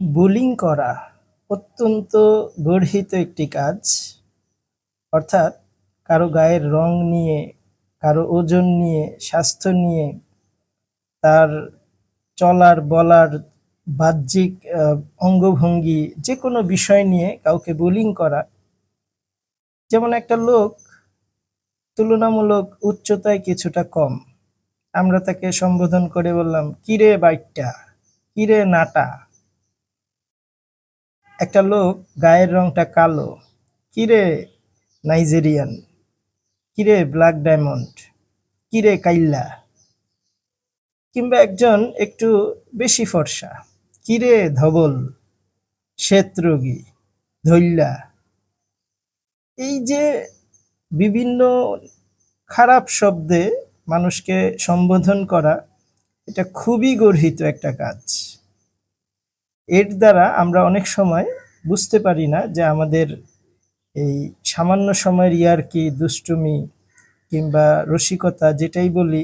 Bullying করা অত্যন্ত গর্হিত একটি কাজ। অর্থাৎ কারও গায়ের রং নিয়ে, কারও ওজন নিয়ে, স্বাস্থ্য নিয়ে, তার চলার, বলার, বাহ্যিক অঙ্গভঙ্গি যে কোনো বিষয় নিয়ে কাউকে বোলিং করা। যেমন একটা লোক তুলনামূলক উচ্চতায় কিছুটা কম। আমরা তাকে সম্বোধন করে বললাম, কিরে বাইকটা কিরে নাটা? একটা লোক গায়ের রংটা কালো। কিরে নাইজেরিয়ান? কিরে ব্ল্যাক ডায়মন্ড? কিরে কাইল্লা? কিংবা একজন একটু বেশি ফর্সা। কিরে ধবল? শ্বেতরোগী ধৈল্যা এই যে বিভিন্ন খারাপ শব্দে মানুষকে সম্বোধন করা, এটা খুবই গর্হিত একটা কাজ। এর দ্বারা আমরা অনেক সময় বুঝতে পারি না যে আমাদের এই সামান্য সময়ের ইয়ারকি, দুষ্টুমি কিংবা রসিকতা যেটাই বলি,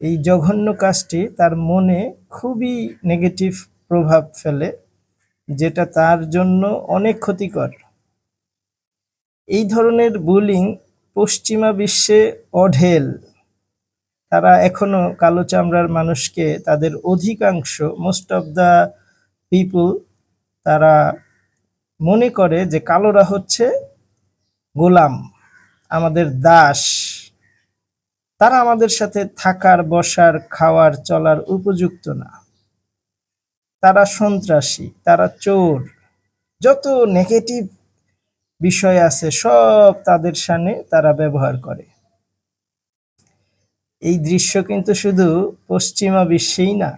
এই জঘন্য কাজটি তার মনে খুবই নেগেটিভ প্রভাব ফেলে, যেটা তার জন্য অনেক ক্ষতিকর। এই ধরনের বুলিং পশ্চিমা বিশ্বে অঢেল। তারা এখনও কালো চামড়ার মানুষকে তাদের অধিকাংশ মোস্ট অফ দ্য পিপল তারা মনে করে যে কালোরা হচ্ছে গোলাম, আমাদের দাস। তারা আমাদের সাথে থাকার, বসার, খাওয়ার, চলার উপযুক্ত না। তারা সন্ত্রাসী, তারা চোর। যত নেগেটিভ বিষয় আছে, সব তাদের সামনে তারা ব্যবহার করে। এই দৃশ্য কিন্তু শুধু পশ্চিমা বিশ্বেই না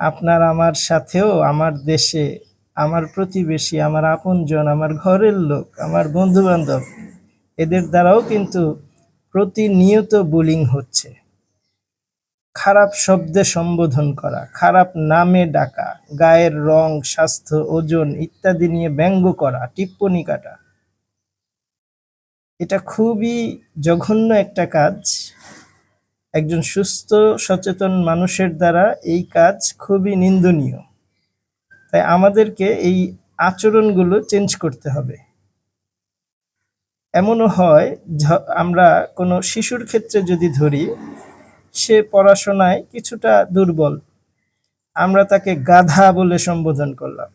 আপনার, আমার সাথেও, আমার দেশে, আমার প্রতিবেশী, আমার আপনজন, আমার ঘরের লোক, আমার বন্ধু বান্ধব এদের দ্বারাও কিন্তু প্রতিনিয়ত বুলিং হচ্ছে। খারাপ শব্দে সম্বোধন করা, খারাপ নামে ডাকা, গায়ের রং, স্বাস্থ্য, ওজন ইত্যাদি নিয়ে ব্যঙ্গ করা, টিপ্পনি কাটা। এটা খুবই জঘন্য একটা কাজ। একজন সুস্থ, সচেতন মানুষের দ্বারা এই কাজ খুবই নিন্দনীয়। তাই আমাদেরকে এই আচরণগুলো চেঞ্জ করতে হবে। এমনও হয় আমরা কোনো শিশুর ক্ষেত্রে যদি ধরি, সে পড়াশোনায় কিছুটা দুর্বল। আমরা তাকে গাধা বলে সম্বোধন করলাম,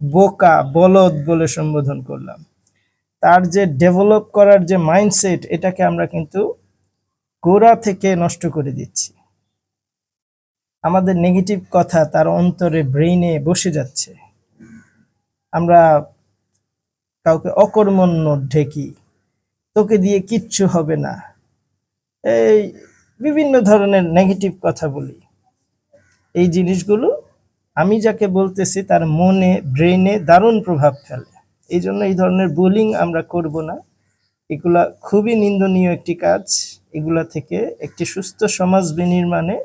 বোকা, বলদ বলে সম্বোধন করলাম। তার যে ডেভেলপ করার যে মাইন্ডসেট এটাকে আমরা কিন্তু গোড়া থেকে নষ্ট করে দিচ্ছি। আমাদের নেগেটিভ কথা তার অন্তরে ব্রেইনে বসে যাচ্ছে। আমরা কাউকে অকর্মণ্য ঢেকি, তোকে দিয়ে কিচ্ছু হবে না। এই বিভিন্ন ধরনের নেগেটিভ কথা বলি। এই জিনিসগুলো আমি যাকে বলতেছি তার মনে ব্রেইনে দারুণ প্রভাব ফেলে। এই জন্য এই ধরনের বোলিং আমরা করব না। এগুলা খুবই নিন্দনীয় একটি কাজ। এগুলা থেকে একটি সুস্থ সমাজ বিনির্মাণে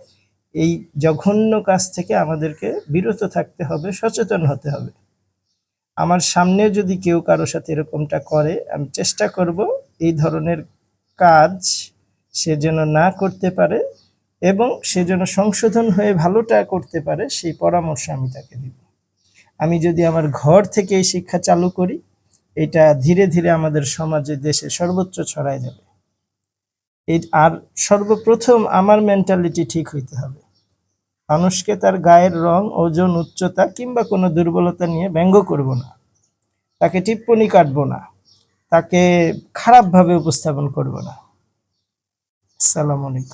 এই জঘন্য কাজ থেকে আমাদেরকে বিরত থাকতে হবে, সচেতন হতে হবে। আমার সামনে যদি কেউ কারও সাথে এরকমটা করে, আমি চেষ্টা করব এই ধরনের কাজ সে যেন না করতে পারে এবং সে যেন সংশোধন হয়ে ভালোটা করতে পারে, সেই পরামর্শ আমি তাকে দিব। আমি যদি আমার ঘর থেকে এই শিক্ষা চালু করি, এটা ধীরে ধীরে আমাদের সমাজে, দেশে সর্বোচ্চ ছড়ায় যাবে। এই আর সর্বপ্রথম আমার মেন্টালিটি ঠিক হইতে হবে। মানুষকে তার গায়ের রং, ওজন, উচ্চতা কিংবা কোনো দুর্বলতা নিয়ে ব্যঙ্গ করব না। তাকে টিপ্পনি কাটব না। তাকে খারাপভাবে উপস্থাপন করব না। আসসালামু আলাইকুম।